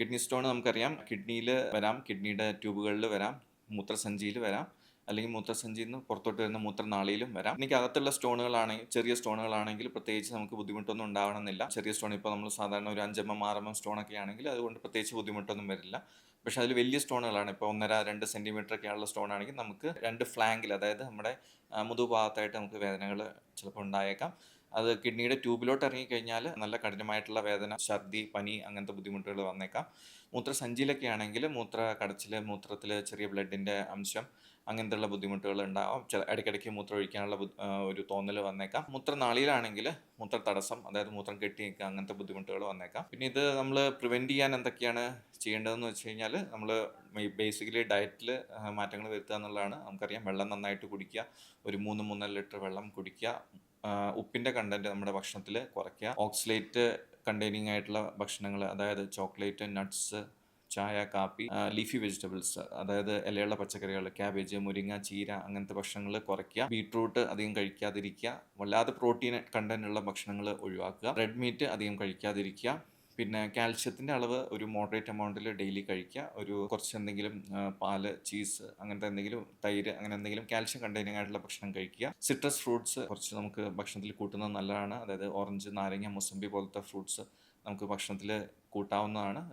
Kidney stone നമുക്കറിയാം. കിഡ്നിയിൽ വരാം കിഡ്നിയുടെ ട്യൂബുകളിൽ വരാം മൂത്രസഞ്ചിയിൽ വരാം അല്ലെങ്കിൽ മൂത്രസഞ്ചിയിൽ നിന്ന് പുറത്തോട്ട് വരുന്ന മൂത്രനാളിയിലും വരാം. എനിക്ക് അകത്തുള്ള സ്റ്റോണുകളാണെങ്കിൽ ചെറിയ സ്റ്റോണുകളാണെങ്കിൽ പ്രത്യേകിച്ച് നമുക്ക് ബുദ്ധിമുട്ടൊന്നും ഉണ്ടാവണമെന്നില്ല. ചെറിയ സ്റ്റോൺ ഇപ്പോൾ നമ്മൾ സാധാരണ ഒരു അഞ്ചെണ്ണം സ്റ്റോൺ ഒക്കെ ആണെങ്കിൽ അതുകൊണ്ട് പ്രത്യേകിച്ച് ബുദ്ധിമുട്ടൊന്നും വരില്ല. പക്ഷേ അതിൽ വലിയ സ്റ്റോണുകളാണ്. ഇപ്പോൾ ഒന്നര രണ്ട് സെന്റിമീറ്റർ ഒക്കെയുള്ള സ്റ്റോൺ ആണെങ്കിൽ നമുക്ക് രണ്ട് ഫ്ലാങ്കിൽ അതായത് നമ്മുടെ മുതുഭാഗത്തായിട്ട് നമുക്ക് വേദനകൾ ചിലപ്പോൾ ഉണ്ടായേക്കാം. അത് കിഡ്നിയുടെ ട്യൂബിലോട്ട് ഇറങ്ങിക്കഴിഞ്ഞാൽ നല്ല കഠിനമായിട്ടുള്ള വേദന ഛർദി പനി അങ്ങനത്തെ ബുദ്ധിമുട്ടുകൾ വന്നേക്കാം. മൂത്രസഞ്ചിയിലൊക്കെ ആണെങ്കിൽ മൂത്ര കടച്ചിൽ മൂത്രത്തിൽ ചെറിയ ബ്ലഡിന്റെ അംശം അങ്ങനത്തെയുള്ള ബുദ്ധിമുട്ടുകൾ ഉണ്ടാവും. ചില ഇടയ്ക്കിടയ്ക്ക് മൂത്രം ഒഴിക്കാനുള്ള ഒരു തോന്നൽ വന്നേക്കാം. മൂത്രനാളിയിലാണെങ്കിൽ മൂത്ര തടസ്സം അതായത് മൂത്രം കെട്ടി നിൽക്കുക അങ്ങനത്തെ ബുദ്ധിമുട്ടുകൾ വന്നേക്കാം. പിന്നെ ഇത് നമ്മൾ പ്രിവെന്റ് ചെയ്യാൻ എന്തൊക്കെയാണ് ചെയ്യേണ്ടതെന്ന് വെച്ച് കഴിഞ്ഞാൽ നമ്മൾ ബേസിക്കലി ഡയറ്റിൽ മാറ്റങ്ങൾ വരുത്തുക എന്നുള്ളതാണ്. നമുക്കറിയാം വെള്ളം നന്നായിട്ട് കുടിക്കുക. ഒരു മൂന്ന് മൂന്നര ലിറ്റർ വെള്ളം കുടിക്കുക. ഉപ്പിന്റെ കണ്ടന്റ് നമ്മുടെ ഭക്ഷണത്തിൽ കുറയ്ക്കുക. ഓക്സിലേറ്റ് കണ്ടെയ്നിങ് ആയിട്ടുള്ള ഭക്ഷണങ്ങൾ അതായത് ചോക്ലേറ്റ് നട്ട്സ് ചായ കാപ്പി ലീഫി വെജിറ്റബിൾസ് അതായത് ഇലയുള്ള പച്ചക്കറികൾ ക്യാബേജ് മുരിങ്ങ ചീര അങ്ങനത്തെ ഭക്ഷണങ്ങൾ കുറയ്ക്കുക. ബീട്രൂട്ട് അധികം കഴിക്കാതിരിക്കുക. വല്ലാതെ പ്രോട്ടീൻ കണ്ടന്റ് ഉള്ള ഭക്ഷണങ്ങൾ ഒഴിവാക്കുക. റെഡ് മീറ്റ് അധികം കഴിക്കാതിരിക്കുക. പിന്നെ കാൽഷ്യത്തിന്റെ അളവ് ഒരു മോഡറേറ്റ് എമൗണ്ടിൽ ഡെയിലി കഴിക്കുക. ഒരു കുറച്ച് എന്തെങ്കിലും പാൽ ചീസ് അങ്ങനത്തെ എന്തെങ്കിലും തൈര് അങ്ങനെ എന്തെങ്കിലും കാൽഷ്യം കണ്ടെയ്നിങ് ആയിട്ടുള്ള ഭക്ഷണം കഴിക്കുക. സിട്രസ് ഫ്രൂട്ട്സ് കുറച്ച് നമുക്ക് ഭക്ഷണത്തിൽ കൂട്ടുന്നത് നല്ലതാണ്. അതായത് ഓറഞ്ച് നാരങ്ങ മുസമ്പി പോലത്തെ ഫ്രൂട്ട്സ് നമുക്ക് ഭക്ഷണത്തിൽ കൂട്ടാവുന്നതാണ്.